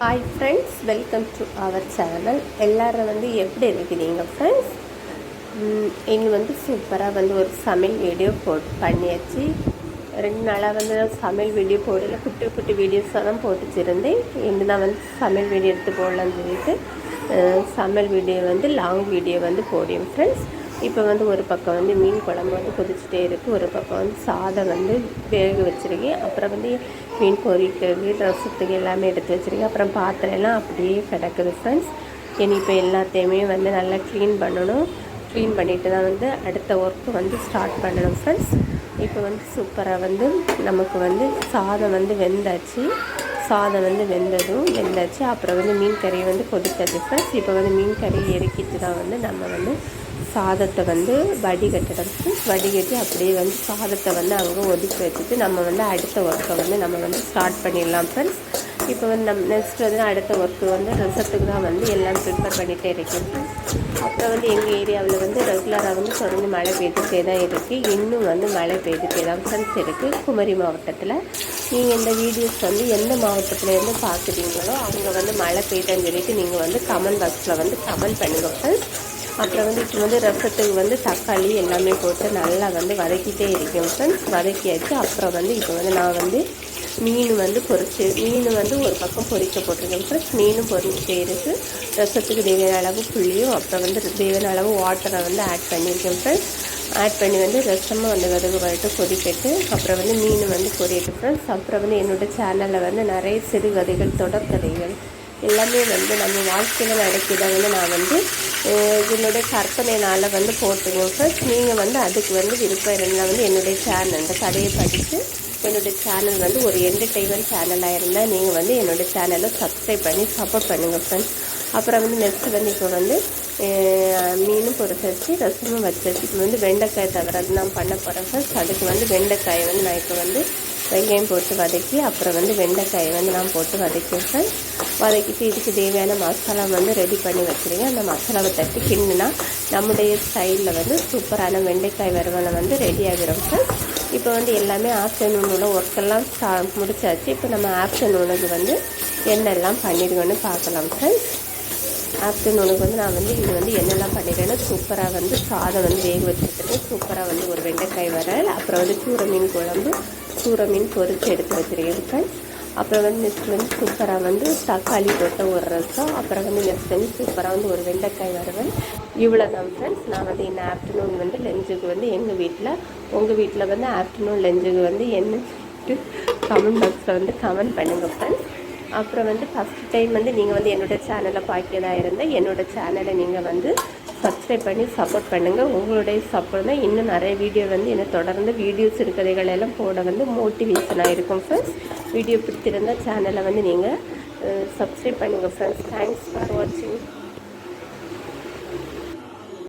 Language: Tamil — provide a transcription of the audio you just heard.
Hi friends welcome to our channel எல்லோரும் வந்து எப்படி இருக்கிறீங்க ஃப்ரெண்ட்ஸ் இங்கே வந்து சூப்பராக வந்து ஒரு சமையல் வீடியோ போட் பண்ணியாச்சு. ரெண்டு நாளாக வந்து நான் சமையல் வீடியோ போடல குட்டி குட்டி வீடியோஸாக தான் போட்டுச்சிருந்தேன். இன்று நான் வந்து சமையல் வீடியோ எடுத்து போடலான்னு சொல்லிட்டு சமையல் வீடியோ வந்து லாங் வீடியோ வந்து போடியும் ஃப்ரெண்ட்ஸ் இப்போ வந்து ஒரு பக்கம் வந்து மீன் குழம்பு வந்து கொதிச்சுட்டே இருக்குது ஒரு பக்கம் வந்து சாதம் வந்து வேக வச்சுருக்கேன். அப்புறம் வந்து மீன் பொரிக்கிறது ரசத்துக்கு எல்லாமே எடுத்து வச்சுருக்கேன். அப்புறம் பாத்திரம் எல்லாம் அப்படியே கிடக்குது ஃப்ரெண்ட்ஸ் இனி இப்போ எல்லாத்தையுமே வந்து நல்லா க்ளீன் பண்ணணும். க்ளீன் பண்ணிட்டு தான் வந்து அடுத்த ஒர்க்கு வந்து ஸ்டார்ட் பண்ணணும் ஃப்ரெண்ட்ஸ் இப்போ வந்து சூப்பராக வந்து நமக்கு வந்து சாதம் வந்து வெந்தாச்சு. சாதம் வந்து வெந்ததும் வெந்தாச்சு. அப்புறம் வந்து மீன் கறியை வந்து கொதித்தது ஃப்ரெண்ட்ஸ் இப்போ வந்து மீன் கறி இறக்கிட்டு தான் வந்து நம்ம வந்து சாதத்தை வந்து வடிகட்டணும் வடிகட்டி அப்படியே வந்து சாதத்தை வந்து அங்கே ஒதுக்கி வச்சுட்டு நம்ம வந்து அடுத்த ஒர்க்கை வந்து நம்ம வந்து ஸ்டார்ட் பண்ணிடலாம் ஃப்ரெண்ட்ஸ் இப்போ வந்து நம் நெக்ஸ்ட் வந்து அடுத்த ஒர்க்கு வந்து ரசத்துக்கு தான் வந்து எல்லாம் ப்ரிப்பேர் பண்ணிகிட்டே இருக்கேன். அப்புறம் வந்து எங்கள் ஏரியாவில் வந்து ரெகுலராக வந்து தொடர்ந்து மழை பெய்துட்டே தான் இருக்குது இன்னும் வந்து மழை பெய்துட்டே தான் ஃப்ரெண்ட்ஸ் இருக்குது குமரி மாவட்டத்தில். நீங்கள் இந்த வீடியோஸ் வந்து எந்த மாவட்டத்துலேருந்து பார்க்குறீங்களோ அவங்க வந்து மழை பெய்தான்னு சொல்லிட்டு நீங்கள் வந்து கமெண்ட் பாக்ஸில் வந்து கமெண்ட் பண்ணுங்க. ஃப்ரெண்ட்ஸ் அப்புறம் வந்து இப்போ வந்து ரசத்துக்கு வந்து தக்காளி எல்லாமே போட்டு நல்லா வந்து வதக்கிட்டே இருக்கேன். ஃப்ரெண்ட்ஸ் வதக்கியாச்சு. அப்புறம் வந்து இப்போ வந்து நான் வந்து மீன் வந்து பொறிச்சு மீன் வந்து ஒரு பக்கம் பொரிக்க போட்டிருக்கேன் ஃப்ரெண்ட்ஸ் மீனும் பொரிச்சிட்டே இருக்குது ரசத்துக்கு தேவையான அளவு புளியும் அப்புறம் வந்து தேவையான அளவு வாட்டரை வந்து ஆட் பண்ணியிருக்கேன் ஃப்ரெண்ட்ஸ் ஆட் பண்ணி வந்து ரசமாக வந்து வதகு வரட்டு கொதிக்கட்டு அப்புறம் வந்து மீன் வந்து பொரியட்டு ஃப்ரெண்ட்ஸ் அப்புறம் வந்து என்னோடய சேனலில் வந்து நிறைய சிறுகதைகள் தொடர்கதைகள் எல்லாமே வந்து நம்ம வாழ்க்கையில் நடக்கிறத வந்து நான் வந்து இதனுடைய கற்பனை நாளை வந்து போட்டுங்க ஃபர்ஸ்ட் நீங்கள் வந்து அதுக்கு வந்து விருப்பம் இருந்தால் வந்து என்னுடைய சேனல் அந்த கதையை படித்து என்னுடைய சேனல் வந்து ஒரு என்டர்டெயின்மெண்ட் சேனலாக இருந்தால் நீங்கள் வந்து என்னோடய சேனலை சப்ஸ்கிரைப் பண்ணி சப்போர்ட் பண்ணுங்கள் ஃப்ரெண்ட்ஸ் அப்புறம் வந்து நெக்ஸ்ட் வந்து இப்போ வந்து மீனும் பொரிச்சு வச்சு ரசமும் வச்சு இப்போ வந்து வெண்டைக்காய் தவிர நான் பண்ண போகிறேன் ஃபர்ஸ்ட் அதுக்கு வந்து வெண்டைக்காயை வந்து நான் இப்போ வந்து வெங்காயம் போட்டு வதக்கி அப்புறம் வந்து வெண்டைக்காயை வந்து நான் போட்டு வதக்கிட்டேன் வதக்கிட்டு இதுக்கு தேவையான மசாலா வந்து ரெடி பண்ணி வச்சுருங்க. அந்த மசாலாவை தட்டி கிண்டுனா நம்முடைய ஸ்டைலில் வந்து சூப்பரான வெண்டைக்காய் வறுவலை வந்து ரெடி ஆகிரும் சார் இப்போ வந்து எல்லாமே ஆஃப்டர்நூனோட ஒர்க்கெல்லாம் ஸ்டா முடிச்சாச்சு. இப்போ நம்ம ஆஃப்டர்நூனுக்கு வந்து என்னெல்லாம் பண்ணிடுவோன்னு பார்க்கலாம் ஃப்ரெண்ட்ஸ் ஆஃப்டர்நூனுக்கு வந்து நான் வந்து இது வந்து என்னெல்லாம் பண்ணிடுறேன்னா சூப்பராக வந்து சாதம் வந்து வேக வச்சுருக்கேன். சூப்பராக வந்து ஒரு வெண்டைக்காய் வரல் அப்புறம் வந்து சூர மீன் குழம்பு சூர மீன் பொறிச்சு எடுத்து வச்சுருக்கேன். அப்புறம் வந்து நெக்ஸ்ட் வந்து சூப்பராக வந்து தக்காளி போட்ட ஒரு ரசம். அப்புறம் வந்து நெக்ஸ்ட் வந்து சூப்பராக வந்து ஒரு வெண்டைக்காய் வருவேன் இவ்வளோ தான் ஃப்ரெண்ட்ஸ் நான் வந்து இந்த ஆஃப்டர்நூன் வந்து லஞ்சுக்கு வந்து எங்கள் வீட்டில் உங்கள் வீட்டில் வந்து ஆஃப்டர்நூன் லஞ்சுக்கு வந்து என்ன கமெண்ட் பாக்ஸில் வந்து கமெண்ட் பண்ணுங்கள் ஃப்ரெண்ட்ஸ் அப்புறம் வந்து ஃபஸ்ட் டைம் வந்து நீங்கள் வந்து என்னோடய சேனலை பார்க்கிறதா இருந்தால் என்னோடய சேனலை நீங்கள் வந்து சப்ஸ்கிரைப் பண்ணி சப்போர்ட் பண்ணுங்கள் உங்களுடைய சப்போர்ட் தான் இன்னும் நிறைய வீடியோ வந்து என்ன தொடர்ந்து வீடியோஸ் இருக்கிறதைகள் எல்லாம் போட வந்து மோட்டிவேஷனாக இருக்கும் ஃப்ரெண்ட்ஸ் வீடியோ பிடிச்சிருந்தால் சேனலை வந்து நீங்கள் சப்ஸ்கிரைப் பண்ணுங்கள் ஃப்ரெண்ட்ஸ் தேங்க்ஸ் ஃபார் வாட்சிங்